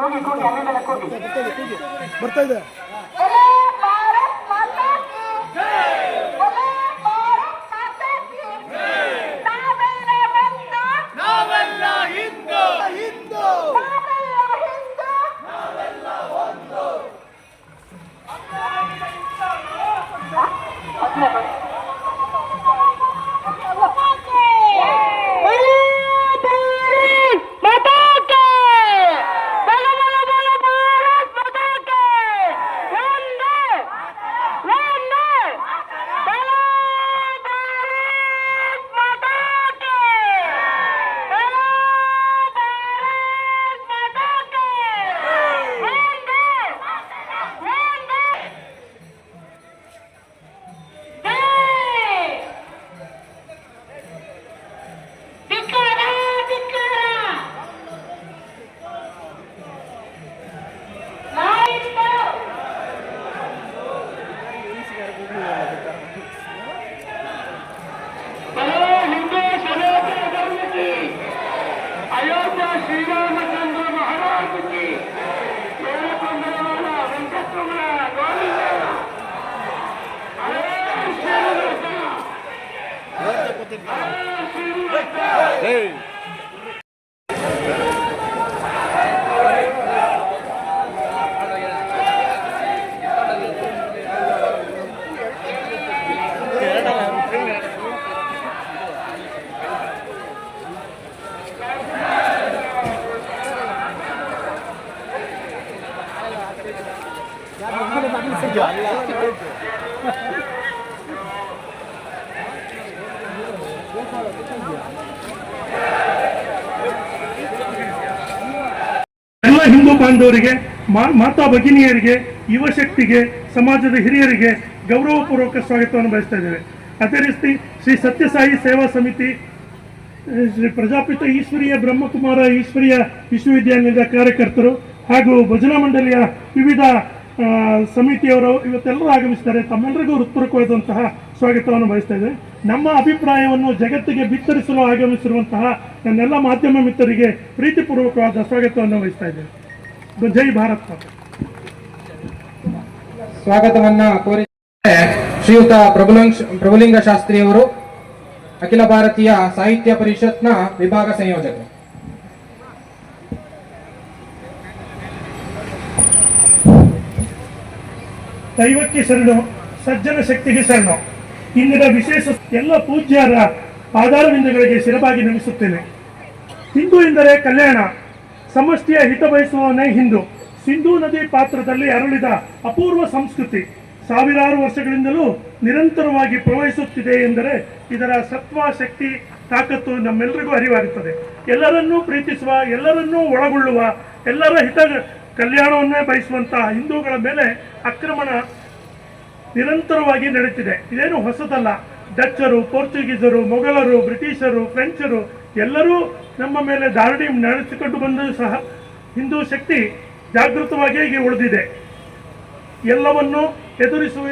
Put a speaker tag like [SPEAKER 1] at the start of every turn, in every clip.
[SPEAKER 1] ಕೂಗಿ ಕೂಗಿ ಅಲ್ಲಿಂದಲೇ ಕೂಗಿ
[SPEAKER 2] ಬರ್ತಾ ಇದೆ.
[SPEAKER 3] बोले
[SPEAKER 4] ಎಲ್ಲ ಹಿಂದೂ ಬಾಂಧವರಿಗೆ ಮಾತಾ ಭಗಿನಿಯರಿಗೆ ಯುವಶಕ್ತಿಗೆ ಸಮಾಜದ ಹಿರಿಯರಿಗೆ ಗೌರವಪೂರ್ವಕ ಸ್ವಾಗತವನ್ನು ಬಯಸ್ತಾ ಇದ್ದೇವೆ. ಅದೇ ರೀತಿ ಶ್ರೀ ಸತ್ಯಸಾಯಿ ಸೇವಾ ಸಮಿತಿ ಶ್ರೀ ಪ್ರಜಾಪಿತ ಈಶ್ವರಿಯ ಬ್ರಹ್ಮಕುಮಾರ ಈಶ್ವರಿಯ ವಿಶ್ವವಿದ್ಯಾಲಯದ ಕಾರ್ಯಕರ್ತರು ಹಾಗೂ ಭಜನಾ ಮಂಡಳಿಯ ವಿವಿಧ ಸಮಿತಿಯವರು ಇವತ್ತೆಲ್ಲರೂ ಆಗಮಿಸಿದ್ದಾರೆ. ತಮ್ಮೆಲ್ಲರಿಗೂ ಹೃತ್ಪೂರ್ವಕವಾದಂತಹ ಸ್ವಾಗತವನ್ನು ಬಯಸ್ತಾ ಇದೆ ನಮ್ಮ ಅಭಿಪ್ರಾಯವನ್ನು ಜಗತ್ತಿಗೆ ಬಿತ್ತರಿಸಲು ಆಗಮಿಸಿರುವಂತಹ ನನ್ನೆಲ್ಲ ಮಾಧ್ಯಮ ಮಿತ್ರರಿಗೆ ಪ್ರೀತಿಪೂರ್ವಕವಾದ ಸ್ವಾಗತವನ್ನು ವಹಿಸ್ತಾ ಇದೆ ಜೈ ಭಾರತ್.
[SPEAKER 5] ಸ್ವಾಗತವನ್ನ ಕೋರಿ ಶ್ರೀಯುತ ಪ್ರಭುಲಿಂಗ್ ಪ್ರಭುಲಿಂಗ ಶಾಸ್ತ್ರಿಯವರು ಅಖಿಲ ಭಾರತೀಯ ಸಾಹಿತ್ಯ ಪರಿಷತ್ನ ವಿಭಾಗ ಸಂಯೋಜಕರು
[SPEAKER 4] ದೈವಕ್ಕೆ ಶರಣು, ಸಜ್ಜನ ಶಕ್ತಿಗೆ ಶರಣು. ಇಂದಿನ ವಿಶೇಷ ಎಲ್ಲ ಪೂಜ್ಯರ ಆಧಾರವಿಂದಗಳಿಗೆ ಶಿರಬಾಗಿ ನಮಿಸುತ್ತೇನೆ ಹಿಂದೂ ಎಂದರೆ ಕಲ್ಯಾಣ, ಸಮಷ್ಟಿಯ ಹಿತ ಬಯಸುವವನೇ ಹಿಂದೂ. ಸಿಂಧೂ ನದಿ ಪಾತ್ರದಲ್ಲಿ ಅರಳಿದ ಅಪೂರ್ವ ಸಂಸ್ಕೃತಿ ಸಾವಿರಾರು ವರ್ಷಗಳಿಂದಲೂ ನಿರಂತರವಾಗಿ ಪ್ರವಹಿಸುತ್ತಿದೆ ಎಂದರೆ ಇದರ ಸತ್ವ, ಶಕ್ತಿ, ತಾಕತ್ತು ನಮ್ಮೆಲ್ಲರಿಗೂ ಅರಿವಾಗುತ್ತದೆ. ಎಲ್ಲರನ್ನೂ ಪ್ರೀತಿಸುವ, ಎಲ್ಲರನ್ನೂ ಒಳಗೊಳ್ಳುವ, ಎಲ್ಲರ ಹಿತ ಕಲ್ಯಾಣವನ್ನೇ ಬಯಸುವಂತಹ ಹಿಂದೂಗಳ ಮೇಲೆ ಆಕ್ರಮಣ ನಿರಂತರವಾಗಿ ನಡೀತಿದೆ ಇದೇನು ಹೊಸದಲ್ಲ. ಡಚ್ಚರು, ಪೋರ್ಚುಗೀಸರು, ಮೊಘಲರು, ಬ್ರಿಟಿಷರು, ಫ್ರೆಂಚರು ಎಲ್ಲರೂ ನಮ್ಮ ಮೇಲೆ ದಾರುಡಿ ನಡೆಸಿಕೊಂಡು ಬಂದರೂ ಸಹ ಹಿಂದೂ ಶಕ್ತಿ ಜಾಗೃತವಾಗಿ ಹೀಗೆ ಉಳಿದಿದೆ. ಎಲ್ಲವನ್ನು ಎದುರಿಸುವ,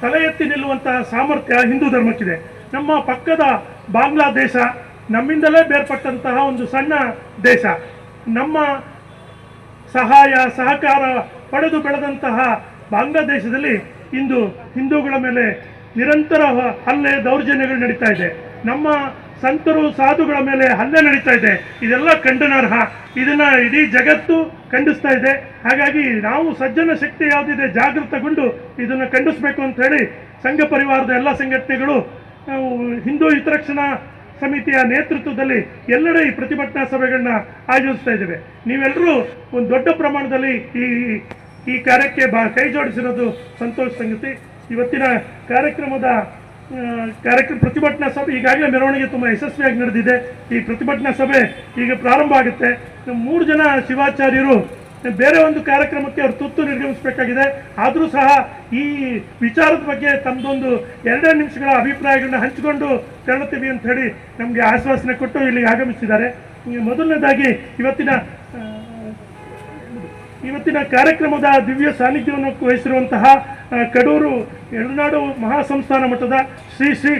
[SPEAKER 4] ತಲೆ ಎತ್ತಿ ನಿಲ್ಲುವಂತಹ ಸಾಮರ್ಥ್ಯ ಹಿಂದೂ ಧರ್ಮಕ್ಕಿದೆ. ನಮ್ಮ ಪಕ್ಕದ ಬಾಂಗ್ಲಾದೇಶ ನಮ್ಮಿಂದಲೇ ಬೇರ್ಪಟ್ಟಂತಹ ಒಂದು ಸಣ್ಣ ದೇಶ. ನಮ್ಮ ಸಹಾಯ, ಸಹಕಾರ ಪಡೆದು ಬೆಳೆದಂತಹ ಬಾಂಗ್ಲಾದೇಶದಲ್ಲಿ ಇಂದು ಹಿಂದೂಗಳ ಮೇಲೆ ನಿರಂತರ ಹಲ್ಲೆ, ದೌರ್ಜನ್ಯಗಳು ನಡೀತಾ ಇದೆ. ನಮ್ಮ ಸಂತರು, ಸಾಧುಗಳ ಮೇಲೆ ಹಲ್ಲೆ ನಡೀತಾ ಇದೆ. ಇದೆಲ್ಲ ಖಂಡನಾರ್ಹ. ಇದನ್ನ ಇಡೀ ಜಗತ್ತು ಖಂಡಿಸ್ತಾ ಇದೆ. ಹಾಗಾಗಿ ನಾವು ಸಜ್ಜನ ಶಕ್ತಿ ಯಾವುದಿದೆ ಜಾಗೃತಗೊಂಡು ಇದನ್ನು ಖಂಡಿಸಬೇಕು ಅಂತ ಹೇಳಿ ಸಂಘ ಪರಿವಾರದ ಎಲ್ಲ ಸಂಘಟನೆಗಳು ಹಿಂದೂ ಹಿತರಕ್ಷಣಾ ಸಮಿತಿಯ ನೇತೃತ್ವದಲ್ಲಿ ಎಲ್ಲೆಡೆ ಈ ಪ್ರತಿಭಟನಾ ಸಭೆಗಳನ್ನ ಆಯೋಜಿಸ್ತಾ ಇದ್ದೇವೆ. ನೀವೆಲ್ಲರೂ ಒಂದು ದೊಡ್ಡ ಪ್ರಮಾಣದಲ್ಲಿ ಈ ಈ ಕಾರ್ಯಕ್ಕೆ ಬಾ, ಕೈ ಜೋಡಿಸಿರೋದು ಸಂತೋಷ ಸಂಗತಿ. ಇವತ್ತಿನ ಕಾರ್ಯಕ್ರಮದ ಕಾರ್ಯಕ್ರಮ, ಪ್ರತಿಭಟನಾ ಸಭೆ ಈಗಾಗಲೇ ಮೆರವಣಿಗೆ ತುಂಬ ಯಶಸ್ವಿಯಾಗಿ ನಡೆದಿದೆ. ಈ ಪ್ರತಿಭಟನಾ ಸಭೆ ಈಗ ಪ್ರಾರಂಭ ಆಗುತ್ತೆ. ಮೂರು ಜನ ಶಿವಾಚಾರ್ಯರು ಬೇರೆ ಒಂದು ಕಾರ್ಯಕ್ರಮಕ್ಕೆ ಅವರು ತುತ್ತು ನಿರ್ಗಮಿಸಬೇಕಾಗಿದೆ. ಆದರೂ ಸಹ ಈ ವಿಚಾರದ ಬಗ್ಗೆ ತಮ್ಮದೊಂದು ಎರಡೇ ನಿಮಿಷಗಳ ಅಭಿಪ್ರಾಯಗಳನ್ನ ಹಂಚಿಕೊಂಡು ತೆರಳುತ್ತೀವಿ ಅಂತ ಹೇಳಿ ನಮಗೆ ಆಶ್ವಾಸನೆ ಕೊಟ್ಟು ಇಲ್ಲಿಗೆ ಆಗಮಿಸಿದ್ದಾರೆ. ಮೊದಲನೇದಾಗಿ ಇವತ್ತಿನ ಇವತ್ತಿನ ಕಾರ್ಯಕ್ರಮದ ದಿವ್ಯ ಸಾನ್ನಿಧ್ಯವನ್ನು ವಹಿಸಿರುವಂತಹ ಕಡೂರು ಎಳುನಾಡು ಮಹಾಸಂಸ್ಥಾನ ಮಠದ ಶ್ರೀ ಶ್ರೀ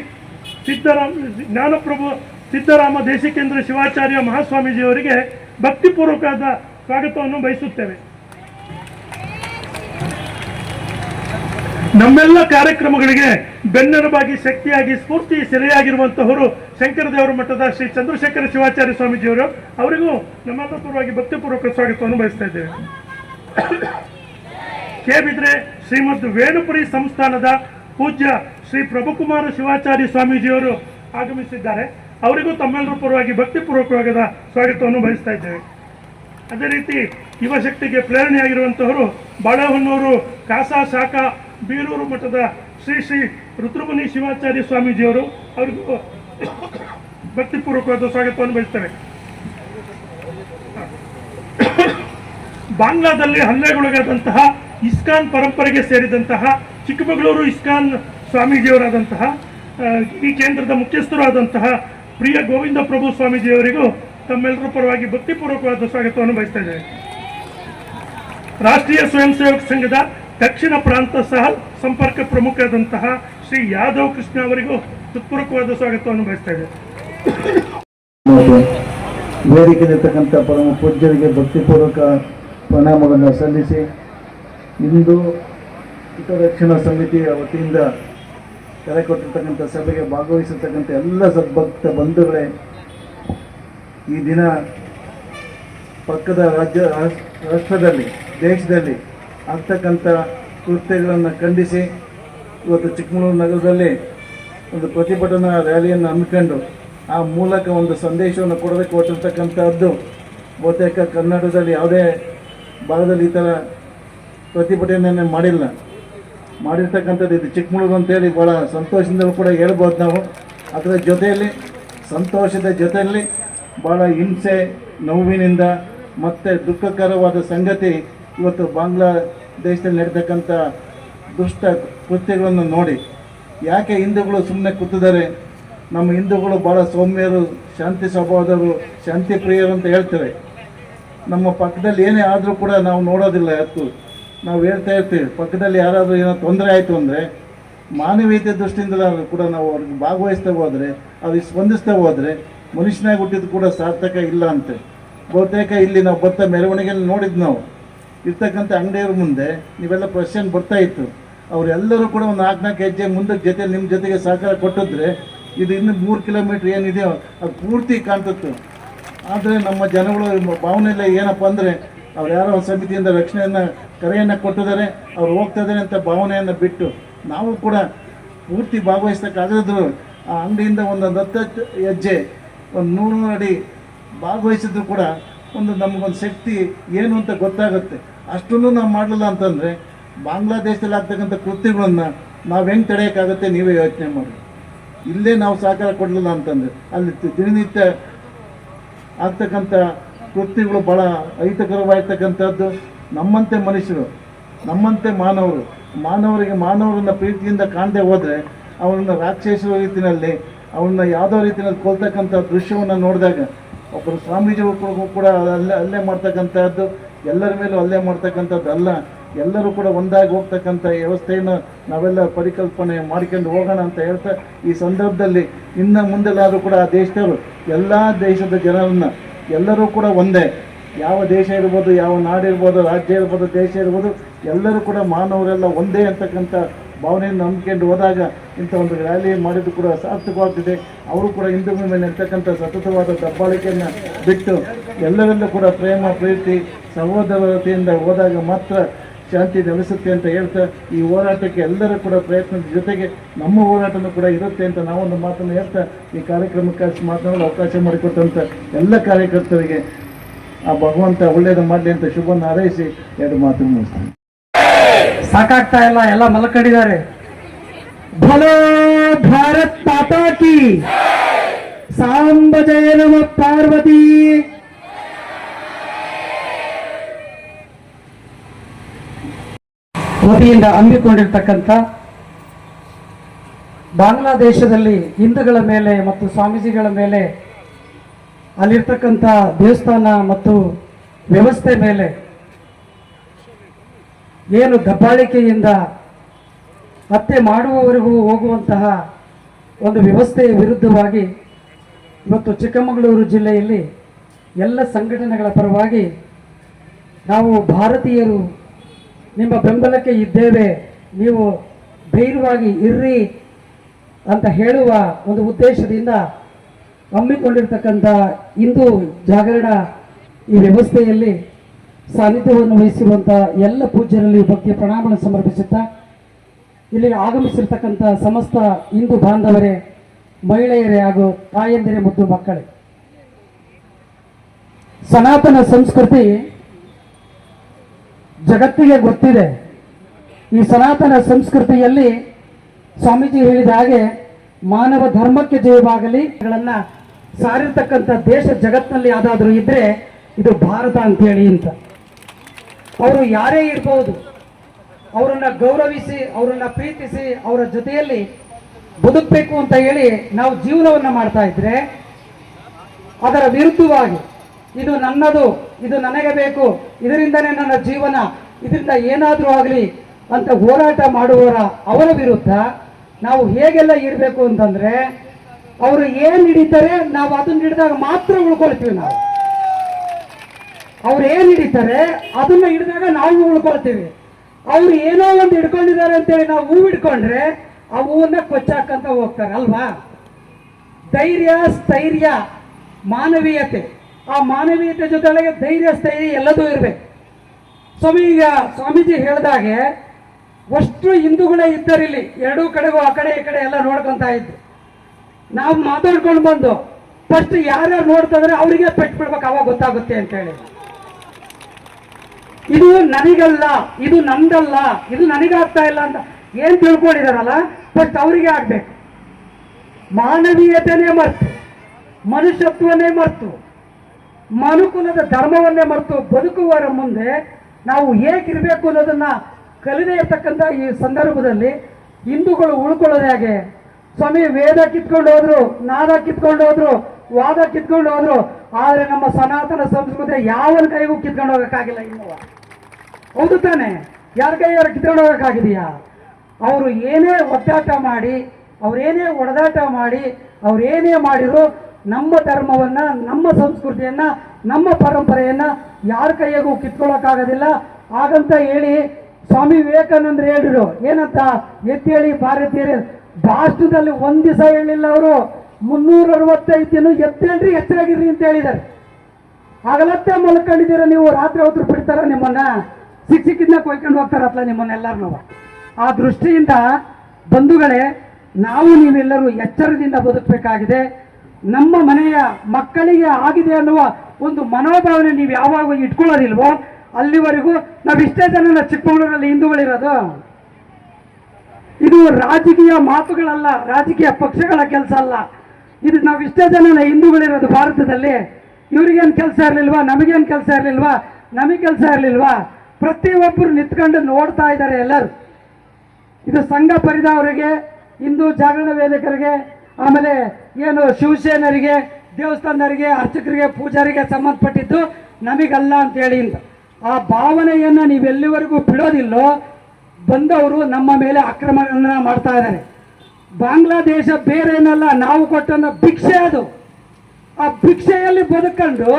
[SPEAKER 4] ಸಿದ್ದರಾಮ, ಜ್ಞಾನಪ್ರಭು ಸಿದ್ದರಾಮ ದೇಶಿಕೇಂದ್ರ ಶಿವಾಚಾರ್ಯ ಮಹಾಸ್ವಾಮೀಜಿಯವರಿಗೆ ಭಕ್ತಿಪೂರ್ವಕವಾದ ಸ್ವಾಗತವನ್ನು ಬಯಸುತ್ತೇವೆ. ನಮ್ಮೆಲ್ಲ ಕಾರ್ಯಕ್ರಮಗಳಿಗೆ ಬೆನ್ನೆಲುಬಾಗಿ, ಶಕ್ತಿಯಾಗಿ, ಸ್ಫೂರ್ತಿ ಸೆರೆಯಾಗಿರುವಂತಹವರು ಶಂಕರದೇವರ ಮಠದ ಶ್ರೀ ಚಂದ್ರಶೇಖರ ಶಿವಾಚಾರ್ಯ ಸ್ವಾಮೀಜಿಯವರು, ಅವರಿಗೂ ನಮ್ಮೆಲ್ಲ ಪೂರ್ವವಾಗಿ ಭಕ್ತಿಪೂರ್ವಕ ಸ್ವಾಗತವನ್ನು ಬಯಸ್ತಾ ಇದ್ದೇವೆ. ಕೆ ಬಿದ್ರೆ ಶ್ರೀಮದ್ ವೇಣುಪುರಿ ಸಂಸ್ಥಾನದ ಪೂಜ್ಯ ಶ್ರೀ ಪ್ರಭುಕುಮಾರ ಶಿವಾಚಾರ್ಯ ಸ್ವಾಮೀಜಿಯವರು ಆಗಮಿಸಿದ್ದಾರೆ. ಅವರಿಗೂ ತಮ್ಮೆಲ್ಲರ ಪರವಾಗಿ ಭಕ್ತಿಪೂರ್ವಕವಾದ ಸ್ವಾಗತವನ್ನು ಬಯಸ್ತಾ ಇದ್ದೇವೆ. ಅದೇ ರೀತಿ ಯುವಶಕ್ತಿಗೆ ಪ್ರೇರಣೆಯಾಗಿರುವಂತಹವರು ಬಾಳೆಹೊನ್ನೂರು ಕಾಸಾ ಶಾಖಾ ಬೀರೂರು ಮಠದ ಶ್ರೀ ಶ್ರೀ ರುದ್ರಮುನಿ ಶಿವಾಚಾರ್ಯ ಸ್ವಾಮೀಜಿಯವರು ಅವರಿಗೂ ಭಕ್ತಿಪೂರ್ವಕವಾದ ಸ್ವಾಗತವನ್ನು ಬಯಸ್ತೇವೆ. ಬಾಂಗ್ಲಾದಲ್ಲಿ ಹಲ್ಲೆಗೊಳಗಾದಂತಹ ಇಸ್ಕಾನ್ ಪರಂಪರೆಗೆ ಸೇರಿದಂತಹ ಚಿಕ್ಕಮಗಳೂರು ಇಸ್ಕಾನ್ ಸ್ವಾಮೀಜಿಯವರಾದಂತಹ ಈ ಕೇಂದ್ರದ ಮುಖ್ಯಸ್ಥರಾದಂತಹ ಪ್ರಿಯ ಗೋವಿಂದ ಪ್ರಭು ಸ್ವಾಮೀಜಿಯವರಿಗೂ ತಮ್ಮೆಲ್ಲರ ಪರವಾಗಿ ಭಕ್ತಿಪೂರ್ವಕವಾದ ಸ್ವಾಗತವನ್ನು ಬಯಸ್ತಾ ಇದ್ದೇವೆ. ರಾಷ್ಟ್ರೀಯ ಸ್ವಯಂ ಸೇವಕ ಸಂಘದ ದಕ್ಷಿಣ ಪ್ರಾಂತ ಸಹ ಸಂಪರ್ಕ ಪ್ರಮುಖದಂತಹ ಶ್ರೀ ಯಾದವ್ ಕೃಷ್ಣ ಅವರಿಗೂ ಹೃತ್ಪೂರ್ವಕವಾದ ಸ್ವಾಗತವನ್ನು ಬಯಸ್ತಾ ಇದ್ದೇವೆ.
[SPEAKER 6] ವೇದಿಕೆಯಲ್ಲಿರ್ತಕ್ಕಂಥ ಪರಮ ಪೂಜ್ಯರಿಗೆ ಭಕ್ತಿಪೂರ್ವಕ ಪ್ರಣಾಮಗಳನ್ನು ಸಲ್ಲಿಸಿ, ಇಂದು ಹಿತರಕ್ಷಣಾ ಸಮಿತಿಯ ವತಿಯಿಂದ ಕರೆ ಕೊಟ್ಟಿರ್ತಕ್ಕಂಥ ಸಭೆಗೆ ಭಾಗವಹಿಸಿರ್ತಕ್ಕಂಥ ಎಲ್ಲ ಸದ್ಭಕ್ತ ಬಂಧುಗಳೇ ಈ ದಿನ ಪಕ್ಕದ ರಾಜ್ಯ ರಾಷ್- ರಾಷ್ಟ್ರದಲ್ಲಿ, ದೇಶದಲ್ಲಿ ಆಗ್ತಕ್ಕಂಥ ಕೃತ್ಯಗಳನ್ನು ಖಂಡಿಸಿ ಇವತ್ತು ಚಿಕ್ಕಮಗಳೂರು ನಗರದಲ್ಲಿ ಒಂದು ಪ್ರತಿಭಟನಾ ರ್ಯಾಲಿಯನ್ನು ಹಮ್ಮಿಕೊಂಡು ಆ ಮೂಲಕ ಒಂದು ಸಂದೇಶವನ್ನು ಕೊಡೋದಕ್ಕೆ ಹೊರಟಿರ್ತಕ್ಕಂಥದ್ದು ಬಹುತೇಕ ಕರ್ನಾಟಕದಲ್ಲಿ ಯಾವುದೇ ಭಾಗದಲ್ಲಿ ಈ ಥರ ಪ್ರತಿಭಟನೆಯನ್ನು ಮಾಡಿಲ್ಲ. ಮಾಡಿರ್ತಕ್ಕಂಥದ್ದು ಇದು ಚಿಕ್ಕಮಗಳೂರು ಅಂತೇಳಿ ಭಾಳ ಸಂತೋಷದಿಂದಲೂ ಕೂಡ ಹೇಳ್ಬೋದು ನಾವು. ಅದರ ಜೊತೆಯಲ್ಲಿ, ಸಂತೋಷದ ಜೊತೆಯಲ್ಲಿ ಭಾಳ ಹಿಂಸೆ ನೋವಿನಿಂದ ಮತ್ತು ದುಃಖಕರವಾದ ಸಂಗತಿ ಇವತ್ತು ಬಾಂಗ್ಲಾದೇಶದಲ್ಲಿ ನಡೆತಕ್ಕಂಥ ದುಷ್ಟ ಕೃತ್ಯಗಳನ್ನು ನೋಡಿ. ಯಾಕೆ ಹಿಂದೂಗಳು ಸುಮ್ಮನೆ ಕೂತಿದ್ದಾರೆ? ನಮ್ಮ ಹಿಂದೂಗಳು ಭಾಳ ಸೌಮ್ಯರು, ಶಾಂತಿ ಸ್ವಭಾವದವರು, ಶಾಂತಿ ಪ್ರಿಯರು ಅಂತ ಹೇಳ್ತೇವೆ. ನಮ್ಮ ಪಕ್ಕದಲ್ಲಿ ಏನೇ ಆದರೂ ಕೂಡ ನಾವು ನೋಡೋದಿಲ್ಲ ಯಾವತ್ತು. ನಾವು ಹೇಳ್ತಾ ಇರ್ತೀವಿ, ಪಕ್ಕದಲ್ಲಿ ಯಾರಾದರೂ ಏನೋ ತೊಂದರೆ ಆಯಿತು ಅಂದರೆ ಮಾನವೀಯತೆ ದೃಷ್ಟಿಯಿಂದ ಕೂಡ ನಾವು ಅವ್ರಿಗೆ ಭಾಗವಹಿಸ್ತಾ ಹೋದರೆ, ಅವ್ರಿಗೆ ಸ್ಪಂದಿಸ್ತಾ ಹೋದರೆ ಮನುಷ್ಯನಾಗಿ ಹುಟ್ಟಿದ್ದು ಕೂಡ ಸಾರ್ಥಕ ಇಲ್ಲ ಅಂತೆ. ಬಹುತೇಕ ಇಲ್ಲಿ ನಾವು ಬರ್ತಾ ಮೆರವಣಿಗೆಯಲ್ಲಿ ನೋಡಿದ್ದು ನಾವು. ಇರ್ತಕ್ಕಂಥ ಅಂಗಡಿಯವ್ರ ಮುಂದೆ ನೀವೆಲ್ಲ ಪ್ರಶ್ನೆ ಬರ್ತಾ ಇತ್ತು. ಅವರೆಲ್ಲರೂ ಕೂಡ ಒಂದು ನಾಲ್ಕು ನಾಲ್ಕು ಹೆಜ್ಜೆ ಮುಂದಕ್ಕೆ ಜೊತೆ ನಿಮ್ಮ ಜೊತೆಗೆ ಸಹಕಾರ ಕೊಟ್ಟಿದ್ರೆ ಇದು ಇನ್ನು ಮೂರು ಕಿಲೋಮೀಟ್ರ್ ಏನಿದೆಯೋ ಅದು ಪೂರ್ತಿ ಕಾಣ್ತಿತ್ತು. ಆದರೆ ನಮ್ಮ ಜನಗಳು ಭಾವನೆಯಲ್ಲೇ ಏನಪ್ಪ ಅಂದರೆ ಅವ್ರು ಯಾರೋ ಸಮಿತಿಯಿಂದ ರಕ್ಷಣೆಯನ್ನು ಕರೆಯನ್ನು ಕೊಟ್ಟಿದ್ದಾರೆ. ಅವ್ರು ಹೋಗ್ತಾ ಇದ್ದಾರೆ ಅಂತ ಭಾವನೆಯನ್ನು ಬಿಟ್ಟು ನಾವು ಕೂಡ ಪೂರ್ತಿ ಭಾಗವಹಿಸ್ತಕ್ಕಾಗದ್ರು ಆ ಅಂಗಡಿಯಿಂದ ಒಂದೊಂದು ಹತ್ತು ಹೆಜ್ಜೆ ಒಂದು ನೂರು ಅಡಿ ಭಾಗವಹಿಸಿದ್ರು ಕೂಡ ಒಂದು ನಮಗೊಂದು ಶಕ್ತಿ ಏನು ಅಂತ ಗೊತ್ತಾಗುತ್ತೆ. ಅಷ್ಟನ್ನು ನಾವು ಮಾಡಲಿಲ್ಲ ಅಂತಂದರೆ ಬಾಂಗ್ಲಾದೇಶದಲ್ಲಿ ಆಗ್ತಕ್ಕಂಥ ಕೃತ್ಯಗಳನ್ನು ನಾವು ಹೆಂಗೆ ತಡೆಯೋಕ್ಕಾಗುತ್ತೆ ನೀವೇ ಯೋಚನೆ ಮಾಡಿ. ಇಲ್ಲೇ ನಾವು ಸಹಕಾರ ಕೊಡಲಿಲ್ಲ ಅಂತಂದರೆ ಅಲ್ಲಿ ದಿನನಿತ್ಯ ಆಗ್ತಕ್ಕಂಥ ಕೃತ್ಯಗಳು ಭಾಳ ಅಹಿತಕರವಾಗಿರ್ತಕ್ಕಂಥದ್ದು. ನಮ್ಮಂತೆ ಮನುಷ್ಯರು, ನಮ್ಮಂತೆ ಮಾನವರು, ಮಾನವರಿಗೆ ಮಾನವರನ್ನ ಪ್ರೀತಿಯಿಂದ ಕಾಣದೆ ಹೋದರೆ ಅವರನ್ನು ರಾಕ್ಷಸ ರೀತಿಯಲ್ಲಿ ಅವನ್ನ ಯಾವುದೋ ರೀತಿಯಲ್ಲಿ ಕೊಲ್ತಕ್ಕಂಥ ದೃಶ್ಯವನ್ನು ನೋಡಿದಾಗ ಒಬ್ಬರು ಸ್ವಾಮೀಜಿಗಳು ಕೂಡ ಕೂಡ ಅಲ್ಲೇ ಅಲ್ಲೇ ಮಾಡ್ತಕ್ಕಂಥದ್ದು, ಎಲ್ಲರ ಮೇಲೂ ಅಲ್ಲೇ ಮಾಡ್ತಕ್ಕಂಥದ್ದು ಅಲ್ಲ. ಎಲ್ಲರೂ ಕೂಡ ಒಂದಾಗಿ ಹೋಗ್ತಕ್ಕಂಥ ವ್ಯವಸ್ಥೆಯನ್ನು ನಾವೆಲ್ಲ ಪರಿಕಲ್ಪನೆ ಮಾಡ್ಕೊಂಡು ಹೋಗೋಣ ಅಂತ ಹೇಳ್ತಾ ಈ ಸಂದರ್ಭದಲ್ಲಿ ಇನ್ನು ಮುಂದೆಲ್ಲಾದರೂ ಕೂಡ ಆ ದೇಶದವರು, ಎಲ್ಲ ದೇಶದ ಜನರನ್ನು ಎಲ್ಲರೂ ಕೂಡ ಒಂದೇ. ಯಾವ ದೇಶ ಇರ್ಬೋದು, ಯಾವ ನಾಡಿರ್ಬೋದು ರಾಜ್ಯ ಇರ್ಬೋದು, ದೇಶ ಇರ್ಬೋದು, ಎಲ್ಲರೂ ಕೂಡ ಮಾನವರೆಲ್ಲ ಒಂದೇ ಅಂತಕ್ಕಂಥ ಭಾವನೆಯನ್ನು ನಂಬಿಕೊಂಡು ಹೋದಾಗ ಇಂಥ ಒಂದು ರ್ಯಾಲಿ ಮಾಡಿದ್ದು ಕೂಡ ಸಾರ್ಥಕವಾಗ್ತಿದೆ. ಅವರು ಕೂಡ ಹಿಂದೂಗಳ ಮೇಲೆ ಇರ್ತಕ್ಕಂಥ ಸತತವಾದ ದಬ್ಬಾಳಿಕೆಯನ್ನು ಬಿಟ್ಟು ಎಲ್ಲರಲ್ಲೂ ಕೂಡ ಪ್ರೇಮ, ಪ್ರೀತಿ, ಸಹೋದರತೆಯಿಂದ ಹೋದಾಗ ಮಾತ್ರ ಶಾಂತಿ ನೆಲೆಸುತ್ತೆ ಅಂತ ಹೇಳ್ತಾ ಈ ಹೋರಾಟಕ್ಕೆ ಎಲ್ಲರೂ ಕೂಡ ಪ್ರಯತ್ನದ ಜೊತೆಗೆ ನಮ್ಮ ಹೋರಾಟನೂ ಕೂಡ ಇರುತ್ತೆ ಅಂತ ನಾವೊಂದು ಮಾತನ್ನು ಹೇಳ್ತಾ ಈ ಕಾರ್ಯಕ್ರಮಕ್ಕೆ ಮಾತನಾಡಲು ಅವಕಾಶ ಮಾಡಿಕೊಟ್ಟಂಥ ಎಲ್ಲ ಕಾರ್ಯಕರ್ತರಿಗೆ ಆ ಭಗವಂತ ಒಳ್ಳೆಯದು ಮಾಡಲಿ ಅಂತ ಶುಭವನ್ನು ಹಾರೈಸಿ ಎರಡು ಮಾತನ್ನು ಮುಗಿಸ್ತೀನಿ.
[SPEAKER 2] ಸಾಕಾಗ್ತಾ ಇಲ್ಲ, ಎಲ್ಲ ಮಲ್ಕೊಂಡಿದ್ದಾರೆ. ಭಲೋ ಭಾರತ್ ಮಾತಾ ಕಿ ಸಾಂಬ ಜಯ ನಮ ಪಾರ್ವತಿ. ವತಿಯಿಂದ ಹಮ್ಮಿಕೊಂಡಿರ್ತಕ್ಕಂಥ ಬಾಂಗ್ಲಾದೇಶದಲ್ಲಿ ಹಿಂದೂಗಳ ಮೇಲೆ ಮತ್ತು ಸ್ವಾಮೀಜಿಗಳ ಮೇಲೆ ಅಲ್ಲಿರ್ತಕ್ಕಂಥ ದೇವಸ್ಥಾನ ಮತ್ತು ವ್ಯವಸ್ಥೆ ಮೇಲೆ ಏನು ದಬ್ಬಾಳಿಕೆಯಿಂದ ಹತ್ಯೆ ಮಾಡುವವರೆಗೂ ಹೋಗುವಂತಹ ಒಂದು ವ್ಯವಸ್ಥೆಯ ವಿರುದ್ಧವಾಗಿ ಇವತ್ತು ಚಿಕ್ಕಮಗಳೂರು ಜಿಲ್ಲೆಯಲ್ಲಿ ಎಲ್ಲ ಸಂಘಟನೆಗಳ ಪರವಾಗಿ ನಾವು ಭಾರತೀಯರು ನಿಮ್ಮ ಬೆಂಬಲಕ್ಕೆ ಇದ್ದೇವೆ, ನೀವು ಧೈರ್ಯವಾಗಿ ಇರ್ರಿ ಅಂತ ಹೇಳುವ ಒಂದು ಉದ್ದೇಶದಿಂದ ಹಮ್ಮಿಕೊಂಡಿರ್ತಕ್ಕಂಥ ಹಿಂದೂ ಜಾಗರಣ ಈ ವ್ಯವಸ್ಥೆಯಲ್ಲಿ ಸಾನ್ನಿಧ್ಯವನ್ನು ವಹಿಸಿರುವಂಥ ಎಲ್ಲ ಪೂಜ್ಯರಲ್ಲಿ ಬಗ್ಗೆ ಪ್ರಣಾಮನ ಸಮರ್ಪಿಸುತ್ತಾ ಇಲ್ಲಿ ಆಗಮಿಸಿರ್ತಕ್ಕಂಥ ಸಮಸ್ತ ಹಿಂದೂ ಬಾಂಧವರೇ, ಮಹಿಳೆಯರೇ ಹಾಗೂ ತಾಯಂದಿರೇ ಮತ್ತು ಮಕ್ಕಳೇ. ಸನಾತನ ಸಂಸ್ಕೃತಿ ಜಗತ್ತಿಗೆ ಗೊತ್ತಿದೆ. ಈ ಸನಾತನ ಸಂಸ್ಕೃತಿಯಲ್ಲಿ ಸ್ವಾಮೀಜಿ ಹೇಳಿದ ಹಾಗೆ ಮಾನವ ಧರ್ಮಕ್ಕೆ ಜಯವಾಗಲಿ ಗಳನ್ನ ಸಾರಿರ್ತಕ್ಕಂಥ ದೇಶ ಜಗತ್ತಿನಲ್ಲಿ ಯಾವುದಾದ್ರೂ ಇದ್ರೆ ಇದು ಭಾರತ ಅಂತೇಳಿ ಅಂತ. ಅವರು ಯಾರೇ ಇರ್ಬೋದು, ಅವರನ್ನ ಗೌರವಿಸಿ, ಅವರನ್ನ ಪ್ರೀತಿಸಿ, ಅವರ ಜೊತೆಯಲ್ಲಿ ಬದುಕಬೇಕು ಅಂತ ಹೇಳಿ ನಾವು ಜೀವನವನ್ನ ಮಾಡ್ತಾ ಇದ್ರೆ, ಅದರ ವಿರುದ್ಧವಾಗಿ ಇದು ನನ್ನದು, ಇದು ನನಗೆ ಬೇಕು, ಇದರಿಂದನೇ ನನ್ನ ಜೀವನ, ಇದರಿಂದ ಏನಾದರೂ ಆಗಲಿ ಅಂತ ಹೋರಾಟ ಮಾಡುವವರ ಅವರ ವಿರುದ್ಧ ನಾವು ಹೇಗೆಲ್ಲ ಇರಬೇಕು ಅಂತಂದ್ರೆ, ಅವರು ಏನ್ ಹಿಡಿತಾರೆ, ನಾವು ಅದನ್ನ ಹಿಡಿದಾಗ ಮಾತ್ರ ಉಳ್ಕೊಳ್ತೀವಿ ನಾವು. ಅವ್ರು ಏನ್ ಹಿಡಿತಾರೆ, ಅದನ್ನ ಹಿಡಿದಾಗ ನಾವು ಉಳ್ಕೊಳ್ತೀವಿ ಅವ್ರು ಏನೋ ಒಂದು ಹಿಡ್ಕೊಂಡಿದ್ದಾರೆ ಅಂತೇಳಿ ನಾವು ಹೂ ಹಿಡ್ಕೊಂಡ್ರೆ, ಆ ಹೂವನ್ನ ಕೊಚ್ಚಾಕಂತ ಹೋಗ್ತಾರೆ, ಅಲ್ವಾ? ಧೈರ್ಯ, ಸ್ಥೈರ್ಯ, ಮಾನವೀಯತೆ. ಆ ಮಾನವೀಯತೆ ಜೊತೆಗೆ ಧೈರ್ಯ, ಸ್ಥೈರ್ಯ ಎಲ್ಲದೂ ಇರಬೇಕು. ಸ್ವಾಮಿ, ಈಗ ಸ್ವಾಮೀಜಿ ಹೇಳಿದಾಗೆ, ಅಷ್ಟು ಹಿಂದೂಗಳೇ ಇದ್ದರಿಲ್ಲಿ ಎರಡೂ ಕಡೆಗೂ ಆ ಕಡೆ, ಈ ಕಡೆ ಎಲ್ಲ ನೋಡ್ಕೊಂತ ಇದ್ದು ನಾವು ಮಾತಾಡ್ಕೊಂಡು ಬಂದು ಫಸ್ಟ್ ಯಾರ್ಯಾರು ನೋಡ್ತಾ ಇದ್ರೆ, ಅವರಿಗೆ ಪೆಟ್ಟು ಬಿಡ್ಬೇಕು ಅವಾಗ ಗೊತ್ತಾಗುತ್ತೆ ಅಂತ ಹೇಳಿ ಇದು ನನಗಲ್ಲ, ಇದು ನಂದಲ್ಲ ಇದು ನನಗಾಗ್ತಾ ಇಲ್ಲ ಅಂತ ಏನ್ ತಿಳ್ಕೊಂಡಿದಾರಲ್ಲ ಬಟ್ ಅವರಿಗೆ ಆಗ್ಬೇಕು. ಮಾನವೀಯತೆನೇ ಮರ್ತು, ಮನುಷ್ಯತ್ವನೇ ಮರ್ತು, ಮನುಕುಲದ ಧರ್ಮವನ್ನೇ ಮರೆತು ಬದುಕುವರ ಮುಂದೆ ನಾವು ಹೇಗಿರ್ಬೇಕು ಅನ್ನೋದನ್ನ ಕಲಿದೇ ಇರ್ತಕ್ಕಂಥ ಈ ಸಂದರ್ಭದಲ್ಲಿ ಹಿಂದೂಗಳು ಉಳ್ಕೊಳ್ಳೋದು ಹೇಗೆ. ಸ್ವಾಮಿ ವೇದ ಕಿತ್ಕೊಂಡು ಹೋದ್ರು, ನಾದ ಕಿತ್ಕೊಂಡು ಹೋದ್ರು ವಾದ ಕಿತ್ಕೊಂಡು ಹೋದ್ರು. ಆದರೆ ನಮ್ಮ ಸನಾತನ ಸಂಸ್ಕೃತಿ ಯಾವನ ಕೈಗೂ ಕಿತ್ಕೊಂಡು ಹೋಗೋಕ್ಕಾಗಿಲ್ಲ ಇನ್ನುವ. ಹೌದು ತಾನೆ. ಯಾರ ಕೈಯಾರು ಕಿತ್ಕೊಂಡು ಹೋಗೋಕ್ಕಾಗಿದೆಯಾ? ಅವರು ಏನೇ ಒತ್ತಾಟ ಮಾಡಿ ಅವ್ರೇನೇ ಒಡೆದಾಟ ಮಾಡಿ ಅವ್ರೇನೇ ಮಾಡಿದ್ರು, ನಮ್ಮ ಧರ್ಮವನ್ನ, ನಮ್ಮ ಸಂಸ್ಕೃತಿಯನ್ನ, ನಮ್ಮ ಪರಂಪರೆಯನ್ನ ಯಾರ ಕೈಯಾಗೂ ಕಿತ್ಕೊಳ್ಳೋಕ್ಕಾಗೋದಿಲ್ಲ. ಹಾಗಂತ ಹೇಳಿ ಸ್ವಾಮಿ ವಿವೇಕಾನಂದರು ಹೇಳಿದ್ರು. ಏನಂತ? ಎತ್ತೇಳಿ, ಭಾರತೀಯರು ಭಾಷಣದಲ್ಲಿ ಒಂದು ದಿವಸ ಹೇಳಿಲ್ಲ ಅವರು. ಮುನ್ನೂರ ಅರವತ್ತೈದು ದಿನ ಎದ್ದೇಳ್ರಿ, ಎಚ್ಚರಾಗಿರ್ರಿ ಅಂತ ಹೇಳಿದ್ದಾರೆ. ಆಗಲತ್ತೆ ಮಲ್ಕೊಂಡಿದ್ದೀರ ನೀವು, ರಾತ್ರಿ ಹೊತ್ತು ಬಿಡ್ತಾರ ನಿಮ್ಮನ್ನ? ಸಿಕ್ ಸಿಕ್ಕಿದ್ನ ಕೊಯ್ಕೊಂಡು ಹೋಗ್ತಾರತ್ಲ ನಿಮ್ಮನ್ನೆಲ್ಲರನ್ನೂ ಆ ದೃಷ್ಟಿಯಿಂದ ಬಂಧುಗಳೇ, ನಾವು ನೀವೆಲ್ಲರೂ ಎಚ್ಚರದಿಂದ ಬದುಕಬೇಕಾಗಿದೆ. ನಮ್ಮ ಮನೆಯ ಮಕ್ಕಳಿಗೆ ಆಗಿದೆ ಅನ್ನುವ ಒಂದು ಮನೋಭಾವನೆ ನೀವು ಯಾವಾಗ ಇಟ್ಕೊಳ್ಳೋದಿಲ್ವೋ ಅಲ್ಲಿವರೆಗೂ ನಾವು ಇಷ್ಟೇ ಜನ ಚಿಕ್ಕಮಗಳೂರಲ್ಲಿ ಹಿಂದೂಗಳಿರೋದು. ಇದು ರಾಜಕೀಯ ಮಾತುಗಳಲ್ಲ, ರಾಜಕೀಯ ಪಕ್ಷಗಳ ಕೆಲಸ ಅಲ್ಲ. ಇದು ನಾವು ಇಷ್ಟೇ ಜನ ಹಿಂದೂಗಳಿರೋದು ಭಾರತದಲ್ಲಿ. ಇವ್ರಿಗೇನು ಕೆಲಸ ಇರಲಿಲ್ವಾ? ನಮಗೇನು ಕೆಲಸ ಇರಲಿಲ್ವಾ? ನಮಗೆ ಕೆಲಸ ಇರಲಿಲ್ವಾ? ಪ್ರತಿಯೊಬ್ಬರು ನಿಂತ್ಕೊಂಡು ನೋಡ್ತಾ ಇದ್ದಾರೆ ಎಲ್ಲರೂ. ಇದು ಸಂಘ ಪರಿದವರಿಗೆ ಹಿಂದೂ ಜಾಗರಣ ವೇದಿಕರಿಗೆ, ಆಮೇಲೆ ಏನು ಶಿವಸೇನರಿಗೆ, ದೇವಸ್ಥಾನರಿಗೆ, ಅರ್ಚಕರಿಗೆ, ಪೂಜಾರಿಗೆ ಸಂಬಂಧಪಟ್ಟಿದ್ದು ನಮಗಲ್ಲ ಅಂತ ಹೇಳಿ ಅಂತ. ಆ ಭಾವನೆಯನ್ನು ನೀವೆಲ್ಲಿವರೆಗೂ ಬಿಡೋದಿಲ್ಲೋ, ಬಂದವರು ನಮ್ಮ ಮೇಲೆ ಆಕ್ರಮಣ ಮಾಡ್ತಾ ಇದ್ದಾರೆ. ಬಾಂಗ್ಲಾದೇಶ ಬೇರೇನಲ್ಲ, ನಾವು ಕೊಟ್ಟನ್ನ ಭಿಕ್ಷೆ ಅದು. ಆ ಭಿಕ್ಷೆಯಲ್ಲಿ ಬದುಕೊಂಡು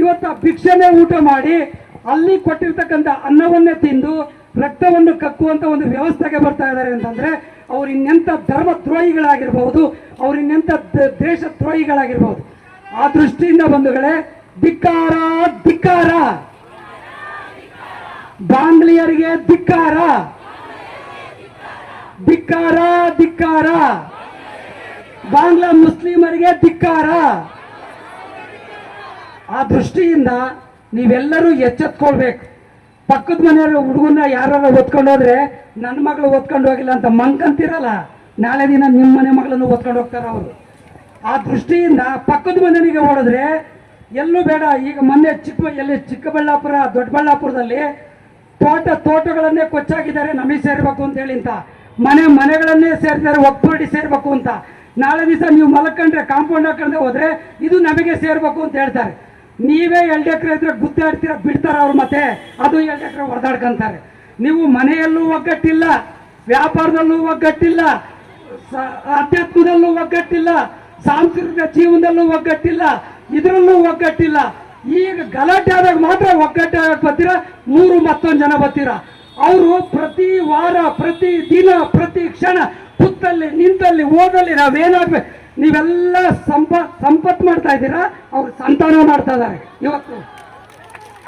[SPEAKER 2] ಇವತ್ತು ಆ ಭಿಕ್ಷೆನೇ ಊಟ ಮಾಡಿ ಅಲ್ಲಿ ಕೊಟ್ಟಿರ್ತಕ್ಕಂಥ ಅನ್ನವನ್ನೇ ತಿಂದು ರಕ್ತವನ್ನು ಕಕ್ಕುವಂಥ ಒಂದು ವ್ಯವಸ್ಥೆಗೆ ಬರ್ತಾ ಇದ್ದಾರೆ ಅಂತಂದ್ರೆ ಅವ್ರು ಇನ್ನೆಂಥ ಧರ್ಮ ದ್ರೋಹಿಗಳಾಗಿರ್ಬಹುದು ಅವ್ರು ಇನ್ನೆಂಥ ದೇಶ ದ್ರೋಹಿಗಳಾಗಿರ್ಬಹುದು ಆ ದೃಷ್ಟಿಯಿಂದ ಬಂಧುಗಳೇ, ಧಿಕ್ಕಾರ ಧಿಕ್ಕಾರ. ಬಾಂಗ್ಲಿಯರಿಗೆ ಧಿಕ್ಕಾರ. ಧಿಕ್ಕಾರ ಧಿಕ್ಕಾರ. ಬಾಂಗ್ಲಾ ಮುಸ್ಲಿಮರಿಗೆ ಧಿಕ್ಕಾರ. ಆ ದೃಷ್ಟಿಯಿಂದ ನೀವೆಲ್ಲರೂ ಎಚ್ಚೆತ್ಕೊಳ್ಬೇಕು. ಪಕ್ಕದ ಮನೆಯವ್ರ ಹುಡುಗನ ಯಾರು ಒತ್ಕೊಂಡು ಹೋದ್ರೆ ನನ್ನ ಮಗಳು ಒತ್ಕೊಂಡು ಹೋಗಿಲ್ಲ ಅಂತ ಮಂಕಂತಿರಲ್ಲ ನಾಳೆ ದಿನ ನಿಮ್ಮ ಮನೆ ಮಗಳನ್ನು ಒತ್ಕೊಂಡು ಹೋಗ್ತಾರೆ ಅವರು. ಆ ದೃಷ್ಟಿಯಿಂದ ಪಕ್ಕದ ಮನೆಗೆ ಓಡಿದ್ರೆ ಎಲ್ಲೂ ಬೇಡ. ಈಗ ಮೊನ್ನೆ ಚಿಕ್ಕ ಎಲ್ಲಿ ಚಿಕ್ಕಬಳ್ಳಾಪುರ, ದೊಡ್ಡಬಳ್ಳಾಪುರದಲ್ಲಿ ತೋಟ, ತೋಟಗಳನ್ನೇ ಕೊಚ್ಚಾಕಿದ್ದಾರೆ ನಮಗೆ ಸೇರ್ಬೇಕು ಅಂತ ಹೇಳಿ ಅಂತ. ಮನೆ ಮನೆಗಳನ್ನೇ ಸೇರ್ತಾರೆ ಒಪ್ಪಡಿ ಸೇರ್ಬೇಕು ಅಂತ. ನಾಳೆ ದಿವಸ ನೀವು ಮಲ್ಕಂಡ್ರೆ, ಕಾಂಪೌಂಡ್ ಹಾಕೊಂಡ್ರೆ ಹೋದ್ರೆ ಇದು ನಮಗೆ ಸೇರ್ಬೇಕು ಅಂತ ಹೇಳ್ತಾರೆ. ನೀವೇ ಎರಡು ಎಕರೆ ಇದ್ರೆ ಗುದ್ದಾಡ್ತೀರ ಬಿಡ್ತಾರ ಅವ್ರು ಮತ್ತೆ? ಅದು ಎರಡು ಎಕರೆ ಹೊಡೆದಾಡ್ಕೊಂತಾರೆ. ನೀವು ಮನೆಯಲ್ಲೂ ಒಗ್ಗಟ್ಟಿಲ್ಲ, ವ್ಯಾಪಾರದಲ್ಲೂ ಒಗ್ಗಟ್ಟಿಲ್ಲ ಅಧ್ಯಾತ್ಮದಲ್ಲೂ ಒಗ್ಗಟ್ಟಿಲ್ಲ, ಸಾಂಸ್ಕೃತಿಕ ಜೀವನದಲ್ಲೂ ಒಗ್ಗಟ್ಟಿಲ್ಲ, ಇದರಲ್ಲೂ ಒಗ್ಗಟ್ಟಿಲ್ಲ. ಈಗ ಗಲಾಟೆ ಆದಾಗ ಮಾತ್ರ ಒಗ್ಗಟ್ಟೆ ಆಗಕ್ ಬರ್ತೀರಾ? ಮೂರು ಮತ್ತೊಂದು ಜನ ಬರ್ತೀರಾ? ಅವರು ಪ್ರತಿ ವಾರ, ಪ್ರತಿ ದಿನ, ಪ್ರತಿ ಕ್ಷಣ ಕುತ್ತಲ್ಲಿ ನಿಂತಲ್ಲಿ, ಓದಲ್ಲಿ ನಾವೇನಾಗ್ಬೇಕು ನೀವೆಲ್ಲ ಸಂಪ ಸಂಪತ್ ಮಾಡ್ತಾ ಇದ್ದೀರಾ? ಅವ್ರು ಸಂತಾನ ಮಾಡ್ತಾ ಇದ್ದಾರೆ. ಇವತ್ತು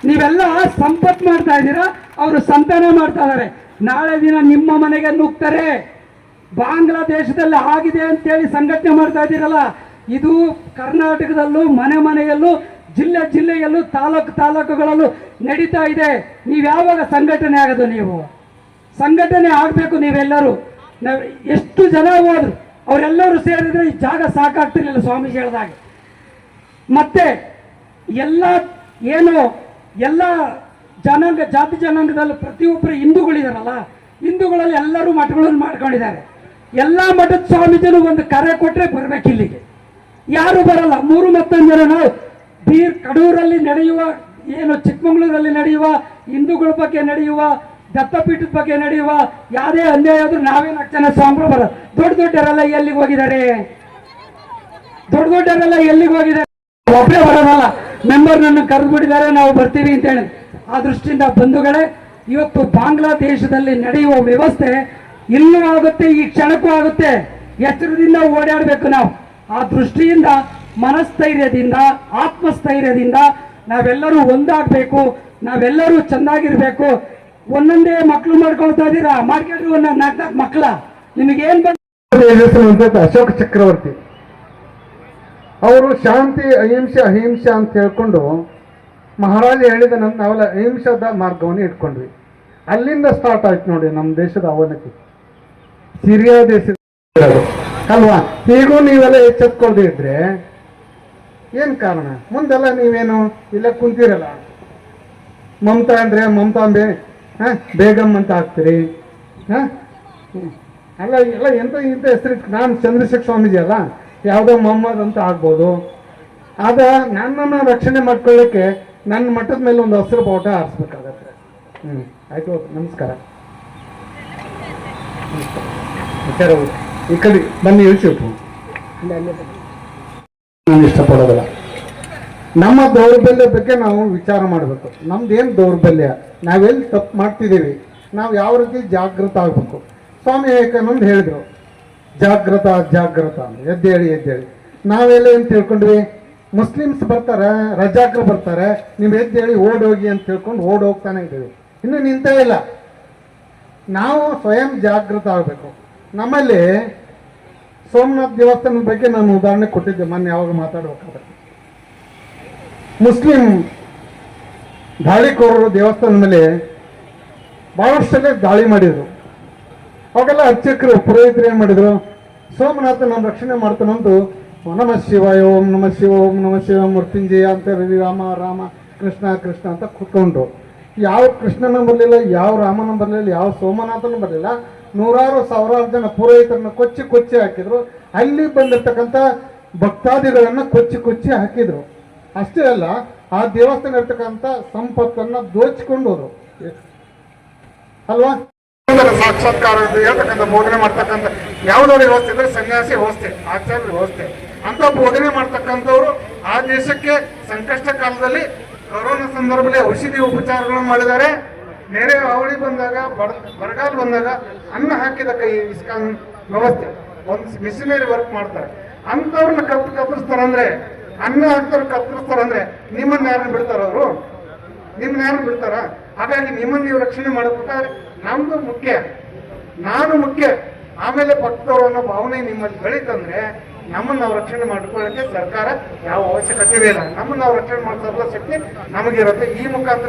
[SPEAKER 2] ನೀವೆಲ್ಲ ಸಂಪತ್ ಮಾಡ್ತಾ ಇದ್ದೀರಾ? ಅವರು ಸಂತಾನ ಮಾಡ್ತಾ ಇದ್ದಾರೆ. ನಾಳೆ ದಿನ ನಿಮ್ಮ ಮನೆಗೆ ನುಗ್ತಾರೆ. ಬಾಂಗ್ಲಾದೇಶದಲ್ಲಿ ಆಗಿದೆ ಅಂತೇಳಿ ಸಂಘಟನೆ ಮಾಡ್ತಾ ಇದ್ದೀರಲ್ಲ, ಇದು ಕರ್ನಾಟಕದಲ್ಲೂ ಮನೆ ಮನೆಯಲ್ಲೂ ಜಿಲ್ಲೆ ಜಿಲ್ಲೆಯಲ್ಲೂ ತಾಲೂಕು ತಾಲೂಕುಗಳಲ್ಲೂ ನಡೀತಾ ಇದೆ. ನೀವು ಯಾವಾಗ ಸಂಘಟನೆ ಆಗೋದು ನೀವು? ಸಂಘಟನೆ ಆಗಬೇಕು ನೀವೆಲ್ಲರೂ. ನಾವು ಎಷ್ಟು ಜನ ಹೋದ್ರು, ಅವರೆಲ್ಲರೂ ಸೇರಿದ್ರೆ ಈ ಜಾಗ ಸಾಕಾಗ್ತಿರ್ಲಿಲ್ಲ ಸ್ವಾಮೀಜಿ ಹೇಳಿದಾಗ. ಮತ್ತೆ ಎಲ್ಲ ಏನು ಎಲ್ಲ ಜನಾಂಗ, ಜಾತಿ ಜನಾಂಗದಲ್ಲಿ ಪ್ರತಿಯೊಬ್ಬರು ಹಿಂದೂಗಳಿದಾರಲ್ಲ ಹಿಂದೂಗಳಲ್ಲಿ ಎಲ್ಲರೂ ಮಠಗಳನ್ನು ಮಾಡ್ಕೊಂಡಿದ್ದಾರೆ. ಎಲ್ಲ ಮಠದ ಸ್ವಾಮೀಜಿನೂ ಒಂದು ಕರೆ ಕೊಟ್ಟರೆ ಬರಬೇಕು ಇಲ್ಲಿಗೆ ಯಾರು ಬರಲ್ಲ, ಮೂರು ಮತ್ತೊಂದು ಜನ ನಾವು ಬೀರ್ ಕಡೂರಲ್ಲಿ ನಡೆಯುವ, ಏನು ಚಿಕ್ಕಮಗಳೂರಲ್ಲಿ ನಡೆಯುವ, ಹಿಂದೂಗಳ ಬಗ್ಗೆ ನಡೆಯುವ, ದತ್ತಪೀಠದ ಬಗ್ಗೆ ನಡೆಯುವ, ಯಾವುದೇ ಅನ್ಯಾಯ ಆದರೂ ನಾವೇ ನಾಲ್ಕು ಜನ ಬರೋದು ದೊಡ್ಡ ದೊಡ್ಡವರೆಲ್ಲ ಎಲ್ಲಿಗೆ ಹೋಗಿದ್ದಾರೆ? ದೊಡ್ಡ ದೊಡ್ಡವರೆಲ್ಲ ಎಲ್ಲಿಗೆ ಹೋಗಿದ್ದಾರೆ? ಒಬ್ಬರೇ ಬರೋದಲ್ಲ. ಮೆಂಬರ್ ನನ್ನ ಕರೆದು ಬಿಟ್ಟಿದ್ದಾರೆ, ನಾವು ಬರ್ತೀವಿ ಅಂತ ಹೇಳಿ. ಆ ದೃಷ್ಟಿಯಿಂದ ಬಂಧುಗಳೇ, ಇವತ್ತು ಬಾಂಗ್ಲಾದೇಶದಲ್ಲಿ ನಡೆಯುವ ವ್ಯವಸ್ಥೆ ಇಲ್ಲೂ ಆಗುತ್ತೆ, ಈ ಕ್ಷಣಕ್ಕೂ ಆಗುತ್ತೆ. ಎಚ್ಚರದಿಂದ ಓಡಾಡಬೇಕು ನಾವು. ಆ ದೃಷ್ಟಿಯಿಂದ ಮನಸ್ಥೈರ್ಯದಿಂದ, ಆತ್ಮಸ್ಥೈರ್ಯದಿಂದ ನಾವೆಲ್ಲರೂ ಒಂದಾಗಬೇಕು, ನಾವೆಲ್ಲರೂ ಚೆನ್ನಾಗಿರ್ಬೇಕು. ಒಂದೊಂದೇ ಮಕ್ಕಳು ಮಾಡ್ಕೊಳ್ತಾ ಇದ್ದೀರಾ? ಮಾಡ್ಕೊಂಡ್ರಿ ಒಂದು ನಾಲ್ಕು ನಾಲ್ಕು ಮಕ್ಕಳ. ನಿಮಗೇನು ಬಂದ
[SPEAKER 7] ಅಶೋಕ ಚಕ್ರವರ್ತಿ. ಅವರು ಶಾಂತಿ, ಅಹಿಂಸೆ ಅಹಿಂಸೆ ಅಂತ ಹೇಳ್ಕೊಂಡು ಮಹಾರಾಜ ಹೇಳಿದ ನಮ್ಮ ನಾವೆಲ್ಲ ಅಹಿಂಸದ ಮಾರ್ಗವನ್ನು ಇಟ್ಕೊಂಡ್ವಿ. ಅಲ್ಲಿಂದ ಸ್ಟಾರ್ಟ್ ಆಯ್ತು ನೋಡಿ ನಮ್ಮ ದೇಶದ ಅವನತಿ. ಸಿರಿಯಾ ದೇಶದ. ಅಲ್ವಾ ಈಗೂ ನೀವೆಲ್ಲ ಎಚ್ಚೆತ್ಕೊಳ್ಳದೇ ಇದ್ರೆ ಏನ್ ಕಾರಣ? ಮುಂದೆಲ್ಲ ನೀವೇನು ಇಲ್ಲೇ ಕುಂತಿರಲ್ಲ? ಮಮತಾ ಅಂದ್ರೆ ಮಮತಾಂಬೆ, ಹ? ಬೇಗಮ್ ಅಂತ ಹಾಕ್ತೀರಿ, ಹ. ಅಲ್ಲ, ಎಲ್ಲ ಎಂತ ಇಂಥ ಹೆಸರು ನಾನು ಚಂದ್ರಶೇಖರ್ ಸ್ವಾಮೀಜಿ ಅಲ್ಲ, ಯಾವುದೋ ಮೊಹಮ್ಮದ್ ಅಂತ ಆಗ್ಬೋದು. ಆದ ನನ್ನನ್ನು ರಕ್ಷಣೆ ಮಾಡ್ಕೊಳ್ಳಿಕ್ಕೆ ನನ್ನ ಮಠದ ಮೇಲೆ ಒಂದು ಹಸಿರು ಬಾವುಟ ಹಾರಿಸ್ಬೇಕಾಗತ್ತೆ. ಹ್ಮ್, ಆಯ್ತು ನಮಸ್ಕಾರ. ಸರ್ ಈ ಕಡೆ ಬನ್ನಿ ಇಳಿಸಿಬಿಟ್ರು ನಾನು ಇಷ್ಟಪಡೋದಿಲ್ಲ. ನಮ್ಮ ದೌರ್ಬಲ್ಯ ಬಗ್ಗೆ ನಾವು ವಿಚಾರ ಮಾಡಬೇಕು. ನಮ್ದು ಏನು ದೌರ್ಬಲ್ಯ? ನಾವೆಲ್ಲಿ ತಪ್ಪು ಮಾಡ್ತಿದ್ದೀವಿ? ನಾವು ಯಾವ ರೀತಿ ಜಾಗೃತ ಆಗಬೇಕು? ಸ್ವಾಮಿ ವಿವೇಕಾನಂದ ಹೇಳಿದ್ರು ಜಾಗೃತ ಜಾಗೃತ ಎದ್ದೇಳಿ ಎದ್ದೇಳಿ ನಾವೆಲ್ಲ ಏನು ತಿಳ್ಕೊಂಡ್ವಿ? ಮುಸ್ಲಿಮ್ಸ್ ಬರ್ತಾರೆ, ರಜಾಕ್ರು ಬರ್ತಾರೆ, ನೀವು ಎದ್ದೇಳಿ ಓಡೋಗಿ ಅಂತ ತಿಳ್ಕೊಂಡು ಓಡೋಗ್ತಾನೆ ಇದ್ದೀವಿ. ಇನ್ನು ನಿಂತೇ ಇಲ್ಲ. ನಾವು ಸ್ವಯಂ ಜಾಗೃತ ಆಗಬೇಕು. ನಮ್ಮಲ್ಲಿ ಸೋಮನಾಥ್ ದೇವಸ್ಥಾನದ ಬಗ್ಗೆ ನಾನು ಉದಾಹರಣೆ ಕೊಟ್ಟಿದ್ದೆ, ಮೊನ್ನೆ ಯಾವಾಗ ಮಾತಾಡಬೇಕಾದ್ರೆ. ಮುಸ್ಲಿಂ ದಾಳಿಕೋರರು ದೇವಸ್ಥಾನದ ಮೇಲೆ ಬಹಳಷ್ಟಲ್ಲೇ ದಾಳಿ ಮಾಡಿದರು. ಅವಾಗೆಲ್ಲ ಅರ್ಚಕರು, ಪುರೋಹಿತರು ಏನು ಮಾಡಿದ್ರು? ಸೋಮನಾಥ ನಾನು ರಕ್ಷಣೆ ಮಾಡ್ತಾನಂದು ನಮ ಶಿವಾಯ, ಓಂ ನಮ ಶಿವ, ಓಂ ನಮ ಶಿವ ಮೃತ್ಯುಂಜಯ ಅಂತ ರವಿ ರಾಮ ರಾಮ, ಕೃಷ್ಣ ಕೃಷ್ಣ ಅಂತ ಕೂತ್ಕೊಂಡ್ರು ಯಾವ ಕೃಷ್ಣನ ಬರಲಿಲ್ಲ ಯಾವ ರಾಮನ ಬರಲಿಲ್ಲ ಯಾವ ಸೋಮನಾಥನ ಬರಲಿಲ್ಲ ನೂರಾರು ಸಾವಿರಾರು ಜನ ಪುರೋಹಿತರನ್ನು ಕೊಚ್ಚಿ ಕೊಚ್ಚಿ ಹಾಕಿದ್ರು. ಅಲ್ಲಿ ಬಂದಿರ್ತಕ್ಕಂಥ ಭಕ್ತಾದಿಗಳನ್ನು ಕೊಚ್ಚಿ ಕೊಚ್ಚಿ ಹಾಕಿದ್ರು. ಅಷ್ಟೇ ಅಲ್ಲ, ಆ ದೇವಸ್ಥಾನ ಇರ್ತಕ್ಕಂಥ ಸಂಪತ್ತನ್ನ ದೋಚಿಕೊಂಡು ಹೋದ್ರು ಅಲ್ವಾ ಸಾಕ್ಷಾತ್ಕಾರ ಹೇಳ್ತಕ್ಕಂಥ ಬೋಧನೆ ಮಾಡ್ತಕ್ಕಂಥ, ಯಾವುದಾದ್ರು ವ್ಯವಸ್ಥೆ ಅಂದ್ರೆ ಸನ್ಯಾಸಿ ವ್ಯವಸ್ಥೆ ಆಚಾರ್ಯ ವ್ಯವಸ್ಥೆ. ಅಂತ ಬೋಧನೆ ಮಾಡ್ತಕ್ಕಂಥವ್ರು ಆ ದೇಶಕ್ಕೆ ಸಂಕಷ್ಟ ಕಾಲದಲ್ಲಿ ಕೊರೋನಾ ಸಂದರ್ಭದಲ್ಲಿ ಔಷಧಿ ಉಪಚಾರಗಳನ್ನು ಮಾಡಿದ್ದಾರೆ. ನೆರೆ ಅವಳಿ ಬಂದಾಗ, ಬಡ, ಬರಗಾಲ ಬಂದಾಗ ಅನ್ನ ಹಾಕಿದ ಕೈ ಇಸ್ಕಾನ್ ವ್ಯವಸ್ಥೆ. ಒಂದು ಮಿಷನರಿ ವರ್ಕ್ ಮಾಡ್ತಾರೆ. ಅಂಥವ್ರನ್ನ ಕತ್ ಕತ್ತರಿಸ್ತಾರಂದ್ರೆ ಅನ್ನ ಹಾಕ್ತಾರೆ ಕತ್ತರಿಸ್ತಾರಂದ್ರೆ ನಿಮ್ಮನ್ನ ಯಾರನ್ನ ಬಿಡ್ತಾರ ಅವರು? ನಿಮ್ಮನ್ನ ಯಾರು ಬಿಡ್ತಾರ? ಹಾಗಾಗಿ ನಿಮ್ಮನ್ನ ನೀವು ರಕ್ಷಣೆ ಮಾಡಬೇಕಾದ್ರೆ ನಮ್ದು ಮುಖ್ಯ. ನಾನು ಮುಖ್ಯ. ಆಮೇಲೆ ಭಕ್ತರು ಅನ್ನೋ ಭಾವನೆ ನಿಮ್ಮಲ್ಲಿ ಬೆಳೀತಂದ್ರೆ ನಮ್ಮನ್ನ ನಾವು ರಕ್ಷಣೆ ಮಾಡ್ಕೊಳ್ಳೋಕೆ ಸರ್ಕಾರ ಯಾವ ಅವಶ್ಯಕತೆ ಇಲ್ಲ. ನಮ್ಮನ್ನ ನಾವು ರಕ್ಷಣೆ ಮಾಡೋ ಶಕ್ತಿ ನಮಗಿರುತ್ತೆ. ಈ ಮುಖಾಂತರ